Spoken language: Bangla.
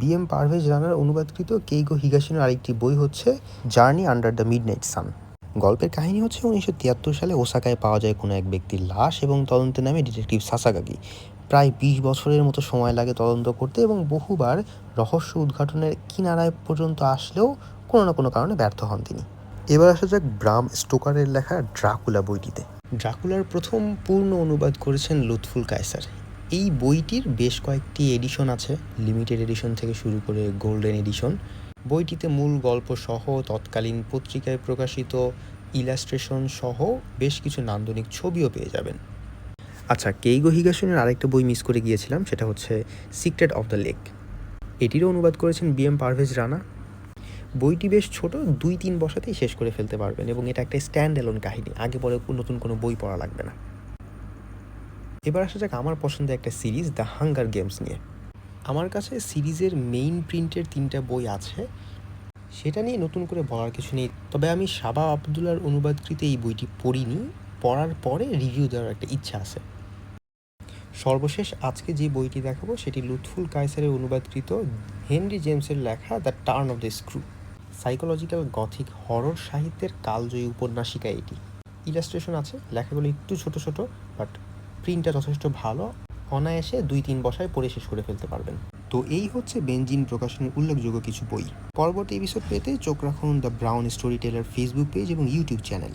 বি এম পারভেজ রানার অনুবাদকৃত কেইগো হিগাশিনোর আরেকটি বই হচ্ছে journey under the midnight sun গল্পের কাহিনী হচ্ছে উনিশশো তিয়াত্তর সালে ওসাকায় পাওয়া যায় কোনো এক ব্যক্তির লাশ এবং তদন্তে নামে ডিটেকটিভ সাসাগাগি। প্রায় বিশ বছরের মতো সময় লাগে তদন্ত করতে এবং বহুবার রহস্য উদ্ঘাটনের কিনারায় পর্যন্ত আসলেও কোনো না কোনো কারণে ব্যর্থ হন তিনি। এবার আসা যাক ব্রাম স্টোকারের লেখা ড্রাকুলা বইটিতে। ড্রাকুলার প্রথম পূর্ণ অনুবাদ করেছেন লুৎফুল কায়সার। এই বইটির বেশ কয়েকটি এডিশন আছে লিমিটেড এডিশন থেকে শুরু করে গোল্ডেন এডিশন বইটিতে মূল গল্প সহ, তৎকালীন পত্রিকায় প্রকাশিত ইলাস্ট্রেশন সহ বেশ কিছু নান্দনিক ছবিও পেয়ে যাবেন। আচ্ছা কেইগো হিগাশনের আরেকটা বই মিস করে গিয়েছিলাম, সেটা হচ্ছে সিক্রেট অফ দ্য লেক এটিরও অনুবাদ করেছেন বি এম পারভেজ রানা। বইটি বেশ ছোট দুই তিন বসাতেই শেষ করে ফেলতে পারবেন এবং এটা একটা স্ট্যান্ড এলোন কাহিনী, আগে পরে নতুন কোনো বই পড়া লাগবে না। এবার আসা যাক আমার পছন্দের একটা সিরিজ দ্য হাঙ্গার গেমস নিয়ে। আমার কাছে সিরিজের মেইন প্রিন্টের তিনটা বই আছে। সেটা নিয়ে নতুন করে বলার কিছু নেই। তবে আমি সাবা আবদুল্লার অনুবাদকৃত এই বইটি পড়িনি। পড়ার পরে রিভিউ দেওয়ার একটা ইচ্ছা আছে। সর্বশেষ আজকে যে বইটি দেখাবো, সেটি লুৎফুল কায়সারের অনুবাদকৃত হেনরি জেমসের লেখা the turn of the screw psychological gothic horror সাহিত্যের কালজয়ী উপন্যাসিকা এটি। ইলাস্ট্রেশন আছে, লেখাগুলো একটু ছোট ছোট বাট প্রিন্টটা যথেষ্ট ভালো, অনায়াসে দুই তিন বসায় পড়ে শেষ করে ফেলতে পারবেন। তো এই হচ্ছে বেঞ্জিন প্রকাশনের উল্লেখযোগ্য কিছু বই। পরবর্তী এপিসোড পেতে চোখ রাখুন the brown story teller Facebook page এবং ইউটিউব চ্যানেলে